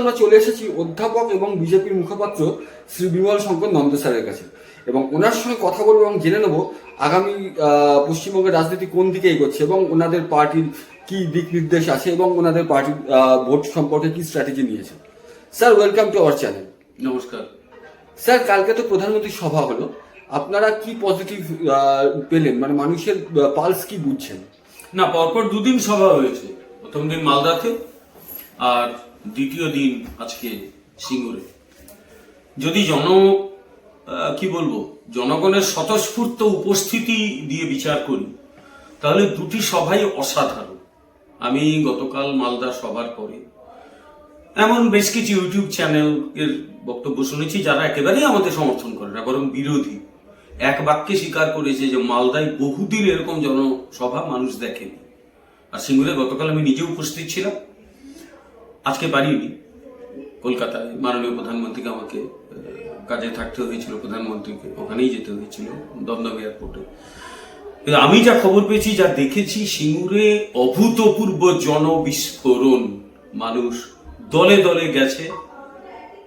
আমরা চলে এসেছি অধ্যাপক এবং বিজেপির মুখপাত্র শ্রী বিমল শঙ্কর নন্দ স্যারের কাছে। এবং ওনার সঙ্গে কথা বলব এবং জেনে নেব আগামী পশ্চিমবঙ্গের রাজনীতি কোন দিকে এগোচ্ছে এবং ওনাদের পার্টির কি দিক নির্দেশ আছে এবং ওনাদের পার্টির ভোট সম্পর্কে কি স্ট্র্যাটেজি নিয়েছে। Sir welcome to our channel নমস্কার। স্যার কালকে তো প্রধানমন্ত্রী সভা হলো। আপনারা কি পজিটিভ পেলেন? মানে মানুষের পালস কি বুঝছেন? না পরপর দুদিন সভা হয়েছে। প্রথম দিন মালদাতে আর দ্বিতীয় দিন আজকে সিঙ্গুরে। যদি জন কি বলব, জনগণের স্বতঃস্ফূর্ত উপস্থিতি দিয়ে বিচার করি, তাহলে দুটি সভাই অসাধারণ। আমি গতকাল মালদা সভার পরে এমন বেশ কিছু ইউটিউব চ্যানেল এর বক্তব্য শুনেছি, যারা একেবারেই আমাদের সমর্থন করে না, বরং বিরোধী। এক বাক্যে স্বীকার করেছে যে মালদায় বহুদিন এরকম জনসভা মানুষ দেখেনি। আর সিঙ্গুরে গতকাল আমি নিজে উপস্থিত ছিলাম। আজকে পারিনি কলকাতায় মাননীয় প্রধানমন্ত্রীকে আমাকে কাজে থাকতে হয়েছিল, প্রধানমন্ত্রীকে ওখানেই যেতে হয়েছিল, দমদম এয়ারপোর্টে। কিন্তু আমি যা খবর পেয়েছি, যা দেখেছি, সিঙ্গুরে অভূতপূর্ব জনবিস্ফোরণ। মানুষ দলে দলে গেছে।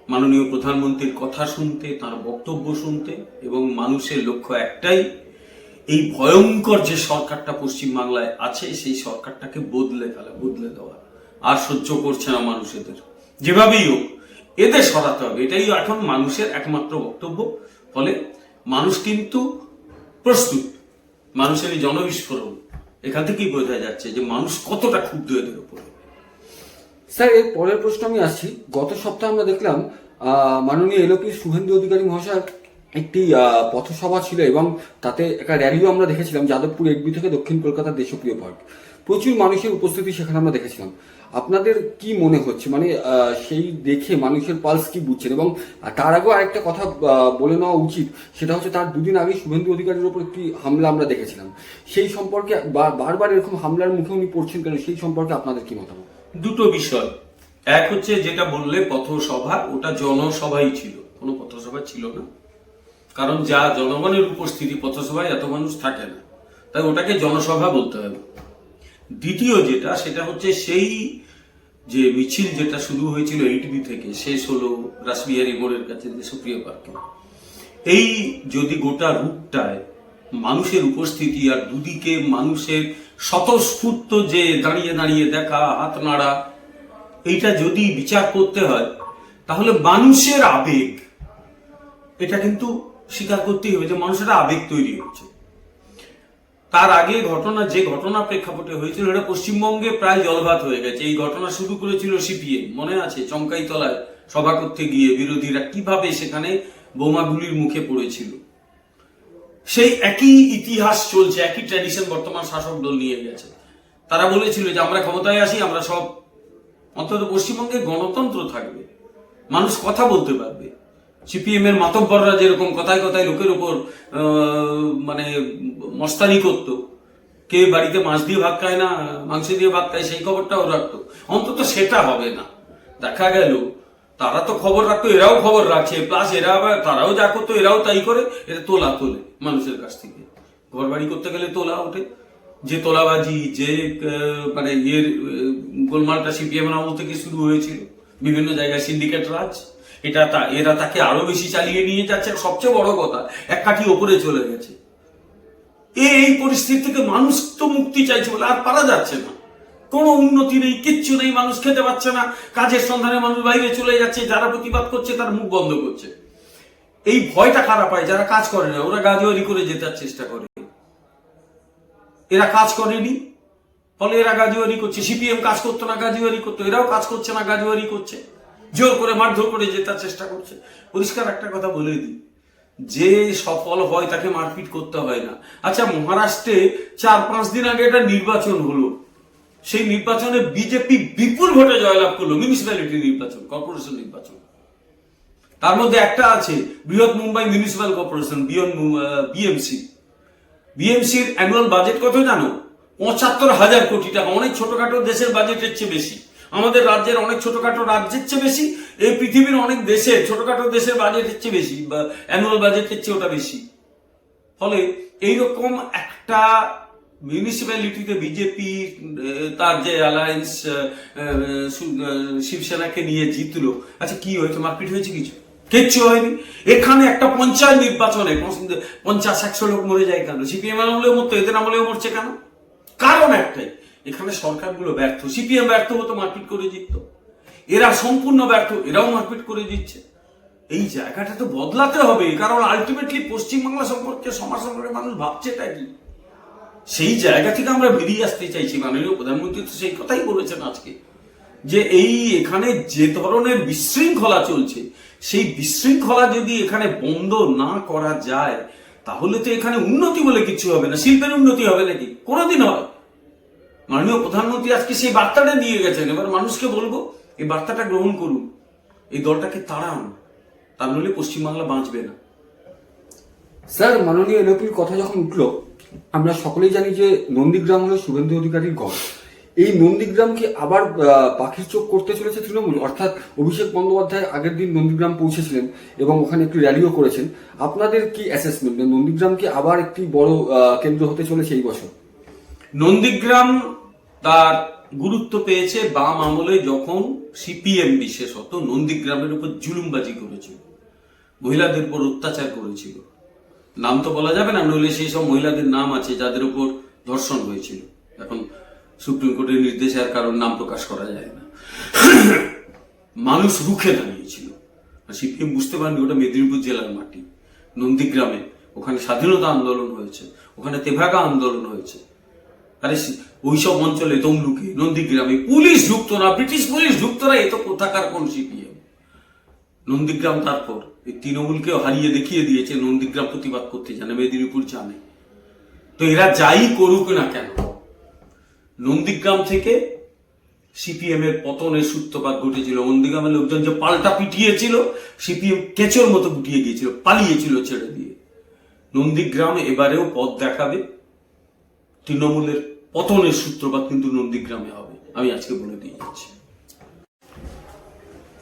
মাননীয় প্রধানমন্ত্রীর কথা শুনতে, তার বক্তব্য শুনতে, এবং মানুষের লক্ষ্য একটাই, এই ভয়ঙ্কর যে সরকারটা পশ্চিমবাংলায় আছে, সেই সরকারটাকে বদলে ফেলা, বদলে দেওয়া। আর সহ্য করছে না মানুষ এদের। যেভাবেই হোক, এদের সরাতে হবে। এটাই এখন মানুষের একমাত্র বক্তব্য। ফলে মানুষ কিন্তু প্রস্তুত। মানুষের এই জনবিস্ফোরণ এখান থেকেই বোঝা যাচ্ছে যে মানুষ কতটা ক্ষুব্ধ এদের উপরে। স্যার, এর পরের প্রশ্ন আমি আসছি। গত সপ্তাহে আমরা দেখলাম মাননীয় এলপি শুভেন্দু অধিকারী মহাশয় একটি পথসভা ছিল এবং তাতে একটা র্যালিও আমরা দেখেছিলাম, যাদবপুর এডবি থেকে দক্ষিণ কলকাতার দেশপ্রিয় পার্ক প্রচুর মানুষের উপস্থিতি সেখানে আমরা দেখেছিলাম। আপনাদের কি মনে হচ্ছে? মানে সেই দেখে মানুষের পালস কি বুঝছেন? এবং তার আগেও আরেকটা কথা বলে নেওয়া উচিত, সেটা হচ্ছে তার দুদিন আগে শুভেন্দু অধিকারীর উপর একটি হামলা আমরা দেখেছিলাম। সেই সম্পর্কে বারবার এরকম হামলার মুখে উনি পড়ছেন কেন? সেই সম্পর্কে আপনাদের কি মতামত? দুটো বিষয়। এক হচ্ছে যেটা বললে পথসভা, ওটা জনসভাই ছিল। কোনো পথসভা ছিল না। কারণ যা জনগণের উপস্থিতি পথসভায় এত মানুষ থাকে না। তাই ওটাকে জনসভা বলতে হবে। দ্বিতীয় যেটা, সেটা হচ্ছে সেই যে মিছিল যেটা শুরু হয়েছিল এইটবি থেকে, শেষ হলো রাসবিহারী মোড়ের কাছে সুপ্রিয় পার্কে। এই যদি গোটা রূপটায় মানুষের উপস্থিতি আর দুদিকে মানুষের স্বতঃস্ফূর্ত যে দাঁড়িয়ে দাঁড়িয়ে দেখা, হাত নাড়া, এইটা যদি বিচার করতে হয়, তাহলে মানুষের আবেগ, এটা কিন্তু স্বীকার করতেই হবে যে মানুষের আবেগ তৈরি হচ্ছে। তার আগে ঘটনা, যে ঘটনা প্রেক্ষাপটে হয়েছিল এটা পশ্চিমবঙ্গে প্রায় জলভাত হয়ে গেছে। এই ঘটনা শুরু করেছিল সিপিএম। মনে আছে? চমকাইতলায় সভা করতে গিয়ে বিরোধীরা কীভাবে সেখানে বোমাগুলির মুখে পড়েছিল? সেই একই ইতিহাস চলছে, একই ট্র্যাডিশন বর্তমান শাসক দল নিয়ে গেছে। তারা বলেছিল যে আমরা ক্ষমতায় আসি, আমরা সব, অন্তত পশ্চিমবঙ্গে গণতন্ত্র থাকবে। মানুষ কথা বলতে পারবে। সিপিএম এর মাতব্বররা যেরকম কথায় কথায় লোকের উপর মানে মস্তানি করত, কে বাড়িতে মাছ দিয়ে ভাগ খায় না, মাংস দিয়ে ভাগ খায়, সেই খবরটাও রাখতো। অন্তত সেটা হবে না। দেখা গেল, তারা তো খবর রাখতো, এরাও খবর রাখছে। প্লাস এরা তারাও যা করতো, এরাও তাই করে এটা তোলা তোলে মানুষের কাছ থেকে। ঘর বাড়ি করতে গেলে তোলা ওঠে। যে তোলাবাজি, যে মানে ইয়ের গোলমালটা সিপিএম আমল থেকে শুরু হয়েছিল। বিভিন্ন জায়গায় সিন্ডিকেট রাজ। এটা তা- এরা তাকে আরও বেশি চালিয়ে নিয়ে যাচ্ছে, সবচেয়ে বড় কথা, এক কাঠি ওপরে চলে গেছে। এই পরিস্থিতি থেকে মানুষ তো মুক্তি চাইছে বলে আর পারা যাচ্ছে না। কোনো উন্নতি নেই, কিচ্ছু নেই, মানুষ খেতে পাচ্ছে না। কাজের সন্ধানে মানুষ বাইরে চলে যাচ্ছে, যারা প্রতিবাদ করছে তার মুখ বন্ধ করছে। এই ভয়টা খারাপ হয় যারা কাজ করে না, ওরা গাজুয়ারি করে যেতার চেষ্টা করে। এরা কাজ করেনি, ফলে এরা গাজুয়ারি করছে। সিপিএম কাজ করতো না, গাজুয়ারি করতো। এরাও কাজ করছে না, গাজুয়ারি করছে। জোর করে মারধর করে জেতার চেষ্টা করছে। পরিষ্কার একটা কথা বলে দিই। যে সফল হয় তাকে মারপিট করতে হয় না। আচ্ছা মহারাষ্ট্রে চার পাঁচ দিন আগে একটা নির্বাচন হলো। সেই নির্বাচনে বিজেপি বিপুল ভোটে জয়লাভ করল মিউনিসিপ্যালিটি নির্বাচন কর্পোরেশন নির্বাচন। তার মধ্যে একটা আছে, বৃহৎ মুম্বাই মিউনিসিপ্যাল কর্পোরেশন বিয়ন বিএমসি বিএমসির অ্যানুয়াল বাজেট কত জানো? পঁচাত্তর হাজার কোটি টাকা। অনেক ছোটখাটো দেশের বাজেটের চেয়ে বেশি। আমাদের রাজ্যের অনেক ছোটখাটো রাজ্যের চেয়ে বেশি, এই পৃথিবীর অনেক দেশের ছোটখাটো দেশের বাজেটের চেয়ে বেশি অ্যানুয়াল বাজেটের চেয়ে ওটা বেশি। ফলে এইরকম একটা মিউনিসিপ্যালিটিতে বিজেপি তার যে অ্যালায়েন্স শিবসেনাকে নিয়ে জিতলো। আচ্ছা কি হয়েছে? মারপিট হয়েছে কিছু? কিচ্ছু হয়নি। এখানে একটা পঞ্চায়েত নির্বাচনে পঞ্চাশ, একশো লোক মরে যায় কেন? সিপিএম আমলেও মরতো, এদের আমলেও মরছে কেন? কারণ একটাই এখানে সরকারগুলো ব্যর্থ, সিপিএম ব্যর্থ হতো মারপিট করে জিততো এরা সম্পূর্ণ ব্যর্থ, এরাও মারপিট করে দিচ্ছে। এই জায়গাটা তো বদলাতে হবে কারণ আলটিমেটলি পশ্চিমবাংলা সম্পর্কে সমাজ সম্পর্কে মানুষ ভাবছেটা কি? সেই জায়গা থেকে আমরা বেরিয়ে আসতে চাইছি। মাননীয় প্রধানমন্ত্রী তো সেই কথাই বলেছেন আজকে, যে এই এখানে যে ধরনের বিশৃঙ্খলা চলছে, সেই বিশৃঙ্খলা যদি এখানে বন্ধ না করা যায়, তাহলে তো এখানে উন্নতি বলে কিছু হবে না। শিল্পের উন্নতি হবে নাকি? কোনোদিন হয়। মাননীয় প্রধানমন্ত্রী আজকে সেই বার্তাটা দিয়ে গেছেন। এবার মানুষকে বলব, এই বার্তাটা গ্রহণ করুন। এই দলটাকে তাড়ান। তা নইলে পশ্চিমবাংলা বাঁচবে না। স্যার, মাননীয় এলওপির কথা যখন উঠল, আমরা সকলেই জানি যে নন্দীগ্রাম হলো শুভেন্দু অধিকারীর ঘর। এই নন্দীগ্রাম কি আবার পাখির চোখ করতে চলেছে তৃণমূল। অর্থাৎ অভিষেক বন্দ্যোপাধ্যায় আগের দিন নন্দীগ্রাম পৌঁছেছিলেন এবং ওখানে একটি র্যালিও করেছেন। আপনাদের কি অ্যাসেসমেন্ট নন্দীগ্রাম কি আবার একটি বড় কেন্দ্র হতে চলেছে এই বছর? নন্দীগ্রাম তার গুরুত্ব পেয়েছে বাম আমলে যখন সিপিএম বিশেষত নন্দীগ্রামের উপর জুলুমবাজি করেছিল। মহিলাদের উপর অত্যাচার করেছিল। নাম তো বলা যাবে না, নইলে সেই সব মহিলাদের নাম আছে যাদের উপর ধর্ষণ হয়েছিল। এখন সুপ্রিম কোর্টের নির্দেশে আর কারোর নাম প্রকাশ করা যায় না। মানুষ রুখে দাঁড়িয়েছিল। সিপিএম বুঝতে পারেনি ওটা মেদিনীপুর জেলার মাটি। নন্দীগ্রামে ওখানে স্বাধীনতা আন্দোলন হয়েছে, ওখানে তেভাগা আন্দোলন হয়েছে। আরে ওইসব অঞ্চলে তমলুকে, নন্দীগ্রামে পুলিশ ঢুকতো না, ব্রিটিশ পুলিশ ঢুকতো না, এ তো কোথাকার কোন সিপিএম? নন্দীগ্রাম তারপর এই তৃণমূলকেও হারিয়ে দেখিয়ে দিয়েছে, নন্দীগ্রাম প্রতিবাদ করতে জানে, মেদিনীপুর জানে। তো এরা যাই করুক না কেন, নন্দীগ্রাম থেকে সিপিএম এর পতনের সূত্রপাত ঘটেছিল। নন্দীগ্রামের লোকজন যে পাল্টা পিটিয়েছিল, সিপিএম কেচোর মতো গুটিয়ে গিয়েছিল, পালিয়েছিল ছেড়ে দিয়ে। নন্দীগ্রাম এবারেও পথ দেখাবে, তৃণমূলের পতনের সূত্রপাত কিন্তু নন্দীগ্রামে হবে। আমি আজকে বলে দিয়ে যাচ্ছি।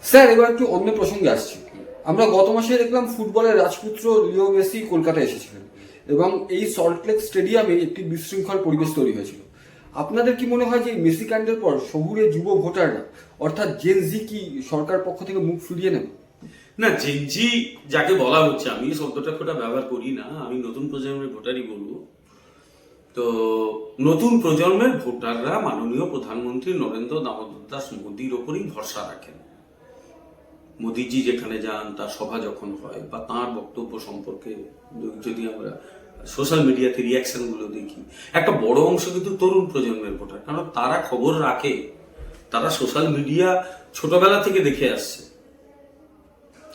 স্যার এবার একটু অন্য প্রসঙ্গে আসছি। আমরা গত মাসে দেখলাম ফুটবলের রাজপুত্র লিও মেসি কলকাতায় এসেছিলেন এবং এই সল্টলেক স্টেডিয়ামে একটি বিশৃঙ্খল পরিবেশ তৈরি হয়েছিল। আপনাদের কি মনে হয় যে এই মেসি কাণ্ডের পর শহুরে যুব ভোটাররা অর্থাৎ জেনজি কি সরকার পক্ষ থেকে মুখ ফিরিয়ে নেবে? না জেনজি যাকে বলা হচ্ছে আমি এই শব্দটা ফোটা ব্যবহার করি না। আমি নতুন প্রজন্মের ভোটারই বলব। তো নতুন প্রজন্মের ভোটাররা মাননীয় প্রধানমন্ত্রী নরেন্দ্র দামোদর দাস মোদীর ওপরই ভরসা রাখেন। মোদিজি যেখানে যান, তার সভা যখন হয় বা তার বক্তব্য সম্পর্কে যদি আমরা সোশ্যাল মিডিয়াতে রিয়াকশনগুলো দেখি, একটা বড় অংশ কিন্তু তরুণ প্রজন্মের ভোটার কারণ তারা খবর রাখে, তারা সোশ্যাল মিডিয়া ছোটবেলা থেকে দেখে আসছে।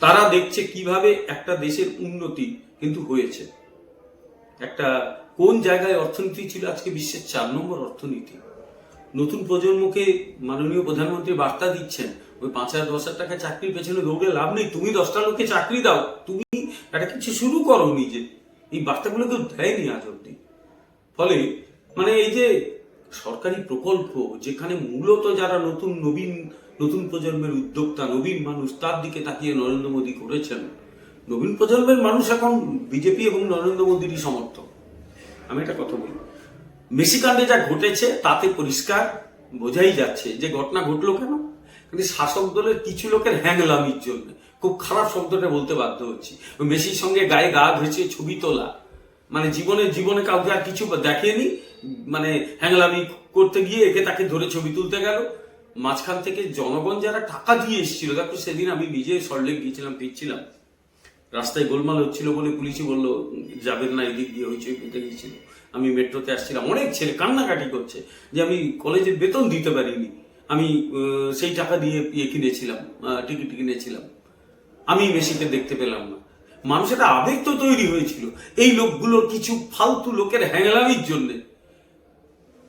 তারা দেখছে কীভাবে একটা দেশের উন্নতি কিন্তু হয়েছে। একটা কোন জায়গায় অর্থনীতি ছিল? আজকে বিশ্বের চার নম্বর অর্থনীতি। নতুন প্রজন্মকে মাননীয় প্রধানমন্ত্রী বার্তা দিচ্ছেন, ওই পাঁচ হাজার, দশ হাজার টাকা চাকরির পেছনে দৌড়ে লাভ নেই, তুমি দশটা লোককে চাকরি দাও, তুমি একটা কিছু শুরু করো নিজে। এই বার্তাগুলো কেউ দেয়নি আজ অব্দি ফলে মানে এই যে সরকারি প্রকল্প, যেখানে মূলত যারা নতুন নবীন, নতুন প্রজন্মের উদ্যোক্তা, নবীন মানুষ, তার দিকে তাকিয়ে নরেন্দ্র মোদী করেছেন, নবীন প্রজন্মের মানুষ এখন বিজেপি এবং নরেন্দ্র মোদীরই সমর্থক। আমি একটা কথা বলি। মেসিকাণ্ডে যা ঘটেছে, তাতে পরিষ্কার বোঝাই যাচ্ছে যে ঘটনা ঘটলো কেন? কিন্তু শাসক দলের কিছু লোকের হ্যাংলামির জন্য খুব খারাপ শব্দটা বলতে বাধ্য হচ্ছি। মেসির সঙ্গে গায়ে গা ঘেঁচে ছবি তোলা। মানে জীবনে জীবনে কাউকে আর কিছু দেখেনি। মানে হ্যাংলামি করতে গিয়ে একে তাকে ধরে ছবি তুলতে গেল। মাঝখান থেকে জনগণ যারা টাকা দিয়ে এসেছিল, দেখো সেদিন আমি নিজে সল্টলেক গিয়েছিলাম, ফিরছিলাম। রাস্তায় গোলমাল হচ্ছিল বলে পুলিশই বলল, যাবেন না, এদিক দিয়ে হইচই পেতে গিয়েছিল আমি মেট্রোতে আসছিলাম, অনেক ছেলে কান্নাকাটি করছে যে আমি কলেজের বেতন দিতে পারিনি। আমি সেই টাকা দিয়ে ইয়ে কিনেছিলাম টিকিট কিনেছিলাম। আমি মেসিকে দেখতে পেলাম না। মানুষের আবেগ তো তৈরি হয়েছিল, এই লোকগুলোর কিছু ফালতু লোকের হ্যাংলামির জন্য।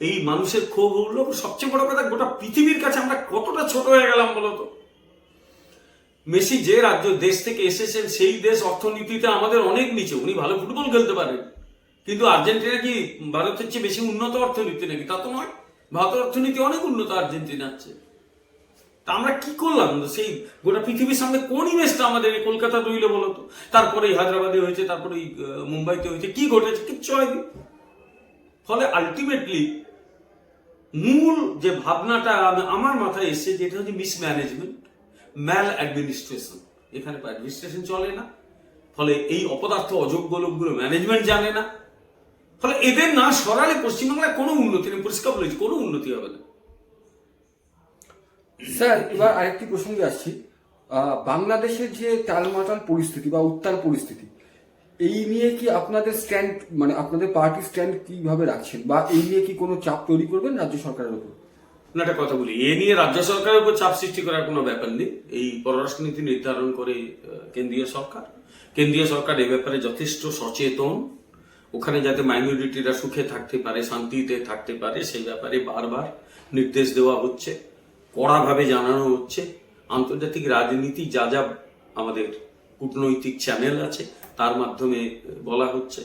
এই মানুষের ক্ষোভ হলো সবচেয়ে বড় কথা, গোটা পৃথিবীর কাছে আমরা কতটা ছোট হয়ে গেলাম বলতো মেসি যে রাজ্য, দেশ থেকে এসেছেন, সেই দেশ অর্থনীতিতে আমাদের অনেক নিচে। উনি ভালো ফুটবল খেলতে পারেন। কিন্তু আর্জেন্টিনা কি ভারতের চেয়ে বেশি উন্নত অর্থনীতি নাকি? তা তো নয়। ভারতের অর্থনীতি অনেক উন্নত আর্জেন্টিনার চেয়ে। তা আমরা কি করলাম? সেই গোটা পৃথিবীর সামনে কোন ইমেজটা আমাদের কলকাতা রইল বলতো তারপরে এই হায়দ্রাবাদে হয়েছে, তারপরে মুম্বাইতে হয়েছে, কি ঘটেছে কিচ্ছু হয়নি ফলে আলটিমেটলি মূল যে ভাবনাটা আমার মাথায় এসছে, যেটা হচ্ছে মিসম্যানেজমেন্ট ম্যাল অ্যাডমিনিস্ট্রেশন। এখানে অ্যাডমিনিস্ট্রেশন চলে না। ফলে এই অপদার্থ অযোগ্য লোকগুলো ম্যানেজমেন্ট জানে না। ফলে এদের না সরালে পশ্চিমবাংলায় কোনো উন্নতি নেই। পরিষ্কার বলেছি, কোনো উন্নতি হবে না। স্যার, এবার আরেকটি প্রসঙ্গে আসছি। বাংলাদেশের যে টালমাটাল পরিস্থিতি বা উত্তাল পরিস্থিতি, এই নিয়ে কি আপনাদের স্ট্যান্ড মানে আপনাদের পার্টি স্ট্যান্ড কীভাবে রাখছেন? বা এই নিয়ে কি কোনো চাপ তৈরি করবেন রাজ্য সরকারের উপর একটা কথা বলি। এ নিয়ে রাজ্য সরকারের উপর চাপ সৃষ্টি করার কোনো ব্যাপার নেই। এই পররাষ্ট্র নীতি নির্ধারণ করে কেন্দ্রীয় সরকার। কেন্দ্রীয় সরকার এ ব্যাপারে যথেষ্ট সচেতন। ওখানে যাতে মাইনরিটিরা সুখে থাকতে পারে, শান্তিতে থাকতে পারে, সেই ব্যাপারে বারবার নির্দেশ দেওয়া হচ্ছে, কড়াভাবে জানানো হচ্ছে। আন্তর্জাতিক রাজনীতি যা যা আমাদের কূটনৈতিক চ্যানেল আছে, তার মাধ্যমে বলা হচ্ছে।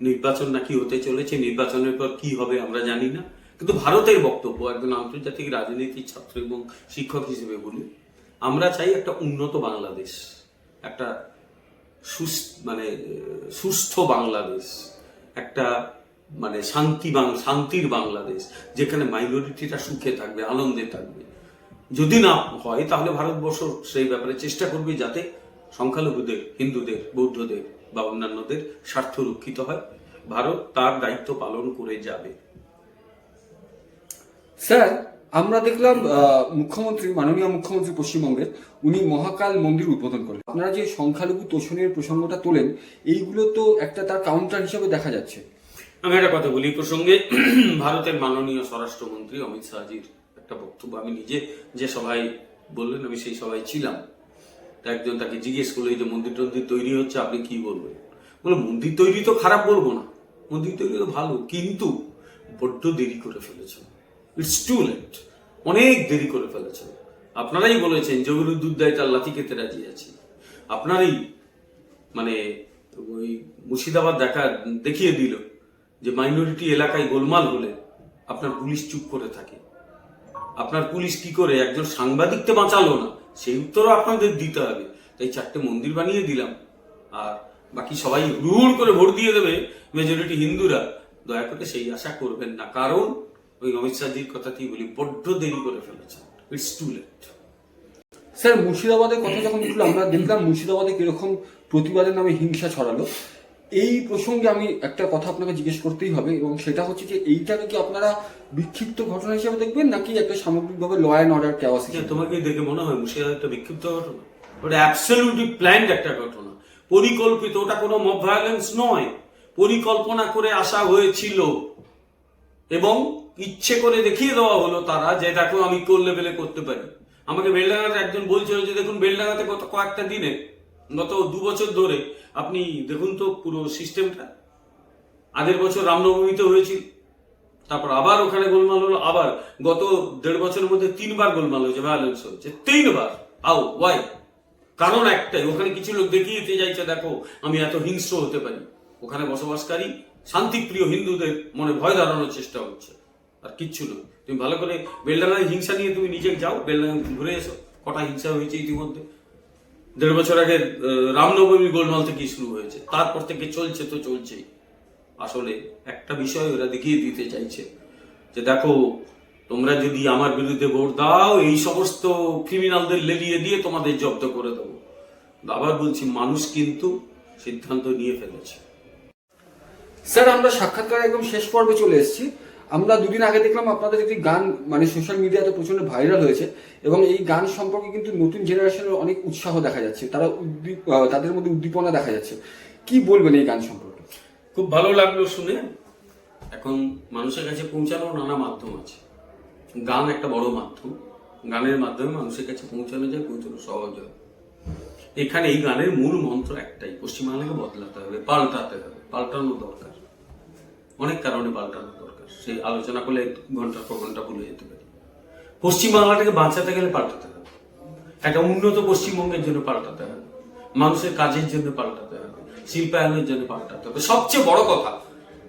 নির্বাচন নাকি হতে চলেছে, নির্বাচনের পর কি হবে আমরা জানি না। কিন্তু ভারতের বক্তব্য একজন আন্তর্জাতিক রাজনীতির ছাত্র এবং শিক্ষক হিসেবে বলি, আমরা চাই একটা উন্নত বাংলাদেশ, একটা মানে সুস্থ বাংলাদেশ, একটা মানে শান্তি শান্তির বাংলাদেশ, যেখানে মাইনরিটিরা সুখে থাকবে, আনন্দে থাকবে। যদি না হয়, তাহলে ভারতবর্ষ সেই ব্যাপারে চেষ্টা করবে যাতে সংখ্যালঘুদের, হিন্দুদের, বৌদ্ধদের বা অন্যান্যদের স্বার্থ রক্ষিত হয়। ভারত তার দায়িত্ব পালন করে যাবে। স্যার, আমরা দেখলাম মুখ্যমন্ত্রী, মাননীয় মুখ্যমন্ত্রী পশ্চিমবঙ্গের, উনি মহাকাল মন্দির উদ্বোধন করেন। আপনারা যে সংখ্যালঘু তোষণের প্রসঙ্গটা তোলেন, এইগুলো তো একটা তার কাউন্টার হিসেবে দেখা যাচ্ছে। আমি একটা কথা বলি প্রসঙ্গে। ভারতের মাননীয় স্বরাষ্ট্রমন্ত্রী অমিত শাহজির একটা বক্তব্য। আমি নিজে যে সভায় বললেন, আমি সেই সভায় ছিলাম। তা একজন তাকে জিজ্ঞেস করল, এই যে মন্দির টন্দির তৈরি হচ্ছে, আপনি কি বলবেন? বলে মন্দির তৈরি তো খারাপ বলব না। মন্দির তৈরি তো ভালো, কিন্তু বড্ড দেরি করে ফেলেছেন। ইটস টু লেট অনেক দেরি করে ফেলেছেন। আপনারাই বলেছেন জমির দুধ তার লাথি খেতে রাজি আছি। আপনারই মানে ওই মুর্শিদাবাদ দেখা দেখিয়ে দিল যে মাইনরিটি এলাকায় গোলমাল হলে আপনার পুলিশ চুপ করে থাকে। আপনার পুলিশ কি করে একজন সাংবাদিককে বাঁচালো না? সেই উত্তরও আপনাদের দিতে হবে। তাই চারটে মন্দির বানিয়ে দিলাম। আর বাকি সবাই হুড় করে ভোট দিয়ে দেবে মেজরিটি হিন্দুরা। দয়া করে সেই আশা করবেন না। কারণ ওই অমিত শাহজির কথাতেই বলি বড্ড দেরি করে ফেলেছেন। ইটস টু লেট স্যার মুর্শিদাবাদের কথা যখন উঠল আমরা দেখলাম মুর্শিদাবাদে কীরকম প্রতিবাদের নামে হিংসা ছড়ালো। এই প্রসঙ্গে আমি একটা কথা আপনাকে জিজ্ঞেস করতেই হবে এবং সেটা হচ্ছে যে এইটাকে কি আপনারা বিক্ষিপ্ত ঘটনা হিসেবে দেখবেন নাকি একটা সামগ্রিকভাবে ল অ্যান্ড অর্ডার কেওয়াস তোমাকে দেখে মনে হয় মুর্শিদাবাদ একটা বিক্ষিপ্ত ঘটনা? ওটা অ্যাবসলিউটলি প্ল্যান্ড একটা ঘটনা। পরিকল্পিত ওটা কোনো মব ভায়োলেন্স নয়। পরিকল্পনা করে আসা হয়েছিল। এবং ইচ্ছে করে দেখিয়ে দেওয়া হলো তারা যে দেখো আমি কোন লেভেলে করতে পারি। আমাকে বেলডাঙ্গাতে একজন বলছিল যে, দেখুন, বেলডাঙ্গাতে গত কয়েকটা দিনে, গত দু বছর ধরে আপনি দেখুন তো পুরো সিস্টেমটা আগের বছর রামনবমীতে হয়েছিল, তারপর আবার ওখানে গোলমাল হলো, আবার গত দেড় বছরের মধ্যে তিনবার গোলমাল হয়েছে ভায়োলেন্স হয়েছে, তিনবার। আও ওয়াই কারণ একটাই, ওখানে কিছু লোক দেখিয়ে দিতে চাইছে দেখো, আমি এত হিংস্র হতে পারি। ওখানে বসবাসকারী শান্তিপ্রিয় হিন্দুদের মনে ভয় ধারণার চেষ্টা হচ্ছে। আর কিচ্ছু নয়। তুমি ভালো করে বেলডাঙ্গায় হিংসা নিয়ে তুমি নিজে যাও, বেলডাঙ্গা ঘুরে এসো। কটা হিংসা হয়েছে ইতিমধ্যে। দেড় বছর আগে রামনবমী গোলমাল থেকে শুরু হয়েছে। তারপর থেকে চলছে তো চলছেই। আসলে একটা বিষয় ওরা দেখিয়ে দিতে চাইছে যে দেখো, তোমরা যদি আমার বিরুদ্ধে ভোট দাও, এই সমস্ত ক্রিমিনালদের লেলিয়ে দিয়ে তোমাদের জব্দ করে দেবো। আবার বলছি, মানুষ কিন্তু সিদ্ধান্ত নিয়ে ফেলেছে। স্যার, আমরা সাক্ষাৎকার একদম শেষ পর্বে চলে এসেছি। আমরা দুদিন আগে দেখলাম আপনাদের একটি গান মানে সোশ্যাল মিডিয়াতে প্রচণ্ড ভাইরাল হয়েছে এবং এই গান সম্পর্কে কিন্তু নতুন জেনারেশনের অনেক উৎসাহ দেখা যাচ্ছে। তারা উদ্দীপ তাদের মধ্যে উদ্দীপনা দেখা যাচ্ছে। কি বলবেন এই গান সম্পর্কে? খুব ভালো লাগল শুনে। এখন মানুষের কাছে পৌঁছানোর নানা মাধ্যম আছে। গান একটা বড় মাধ্যম। গানের মাধ্যমে মানুষের কাছে পৌঁছানো যায়, পৌঁছানো সহজ হয়। এখানে এই গানের মূল মন্ত্র একটাই, পশ্চিমবাংলাকে বদলাতে হবে, পাল্টাতে হবে। পাল্টানো দরকার। অনেক কারণে পাল্টানো। সেই আলোচনা করলে ঘণ্টার পর ঘণ্টা ভুলে যেতে পারি। পশ্চিমবাংলাটাকে বাঁচাতে গেলে পাল্টাতে হবে। একটা উন্নত পশ্চিমবঙ্গের জন্য পাল্টাতে হবে। মানুষের কাজের জন্য পাল্টাতে হবে। শিল্পায়নের জন্য পাল্টাতে হবে। সবচেয়ে বড় কথা,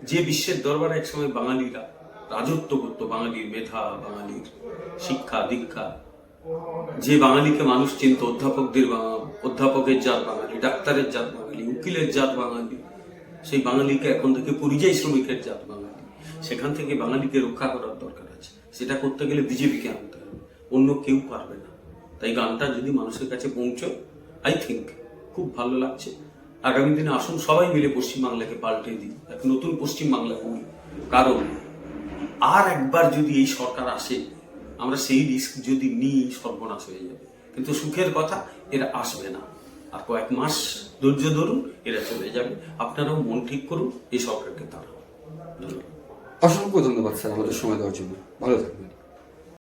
যে বিশ্বের দরবারে একসময় বাঙালিরা রাজত্ব করতো, বাঙালির মেধা, বাঙালির শিক্ষা, দীক্ষা, যে বাঙালিকে মানুষ চিনত, অধ্যাপকদের অধ্যাপকের জাত বাঙালি, ডাক্তারের জাত বাঙালি, উকিলের জাত বাঙালি, সেই বাঙালিকে এখন থেকে পরিযায়ী শ্রমিকের জাত বাঙালি। সেখান থেকে বাঙালিকে রক্ষা করার দরকার আছে। সেটা করতে গেলে বিজেপিকে আনতে হবে। অন্য কেউ পারবে না। তাই গানটা যদি মানুষের কাছে পৌঁছয় আই থিঙ্ক খুব ভালো লাগছে। আগামী দিনে আসুন, সবাই মিলে পশ্চিমবাংলাকে পাল্টে দিই। এক নতুন পশ্চিমবাংলা করি। কারণ আর একবার যদি এই সরকার আসে, আমরা সেই রিস্ক যদি নিই, সর্বনাশ হয়ে যাবে। কিন্তু সুখের কথা, এরা আসবে না। আর কয়েক মাস ধৈর্য ধরুন, এরা চলে যাবে। আপনারাও মন ঠিক করুন, এই সরকারকে তারা ধন্যবাদ। অসংখ্য ধন্যবাদ স্যার আমাদের সময় দেওয়ার জন্য। ভালো থাকবেন।